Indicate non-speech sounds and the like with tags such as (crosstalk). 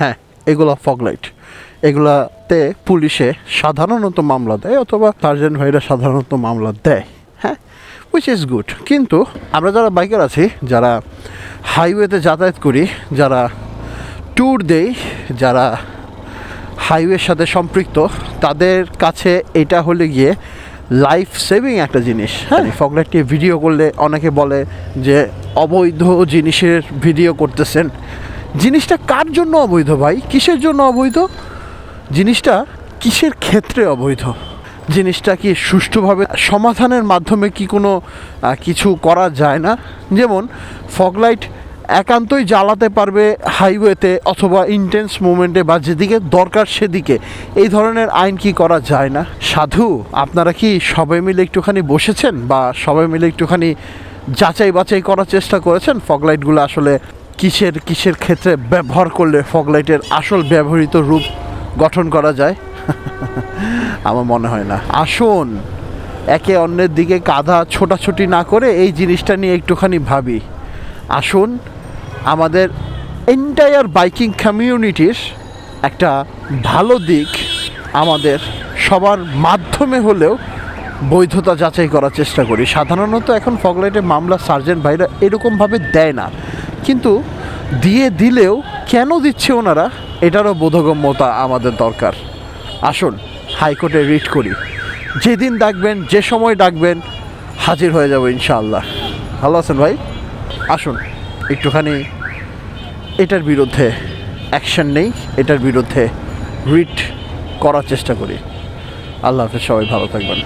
হ্যাঁ এগুলো ফগলাইট এগুলাতে পুলিশে সাধারণত মামলা দেয় অথবা সার্জেন্ট ভাইরা সাধারণত মামলা দেয় হ্যাঁ উইচ ইজ গুড কিন্তু আমরা যারা বাইকার আছি, যারা হাইওয়েতে যাতায়াত করি, যারা ট্যুর দেই, যারা হাইওয়ের সাথে সম্পৃক্ত, তাদের কাছে এটা হলে গিয়ে লাইফ সেভিং একটা জিনিস। হ্যাঁ ফগলাইটটি ভিডিও করলে অনেকে বলে যে, অবৈধ জিনিসের ভিডিও করতেছেন। জিনিসটা কার জন্য অবৈধ ভাই? কিসের জন্য অবৈধ? জিনিসটা কিসের ক্ষেত্রে অবৈধ? জিনিসটা কি সুষ্ঠুভাবে সমাধানের মাধ্যমে কি কোনো কিছু করা যায় না? যেমন ফগলাইট একান্তই জ্বালাতে পারবে হাইওয়েতে অথবা ইন্টেন্স মুভমেন্টে বা যেদিকে দরকার সেদিকে। এই ধরনের আইন কি করা যায় না? সাধু, আপনারা কি সবাই মিলে একটুখানি বসেছেন বা সবাই মিলে একটুখানি যাচাই বাছাই করার চেষ্টা করেছেন? ফগলাইটগুলো আসলে কিসের কিসের ক্ষেত্রে ব্যবহার করলে ফগলাইটের আসল ব্যবহৃত রূপ গঠন করা যায়? (laughs) আমার মনে হয় না। আসুন, একে অন্যের দিকে কাঁধা ছোটাছুটি না করে এই জিনিসটা নিয়ে একটুখানি ভাবি। আসুন, আমাদের এন্টায়ার বাইকিং কমিউনিটির একটা ভালো দিক আমাদের সবার মাধ্যমে হলেও বৈধতা যাচাই করার চেষ্টা করি। সাধারণত এখন ফগলাইটে মামলা সার্জেন্ট ভাইরা এরকমভাবে দেয় না। কিন্তু দিয়ে দিলেও কেন দিচ্ছে ওনারা, এটারও বোধগম্যতা আমাদের দরকার। আসুন, হাইকোর্টে রিট করি। যেদিন ডাকবেন, যে সময় ডাকবেন, হাজির হয়ে যাব ইনশাআল্লাহ। ভালো আছেন ভাই? আসুন, একটুখানি এটার বিরুদ্ধে অ্যাকশন নেই, এটার বিরুদ্ধে রিট করার চেষ্টা করি। আল্লাহ হাফেজ, সবাই ভালো থাকবেন।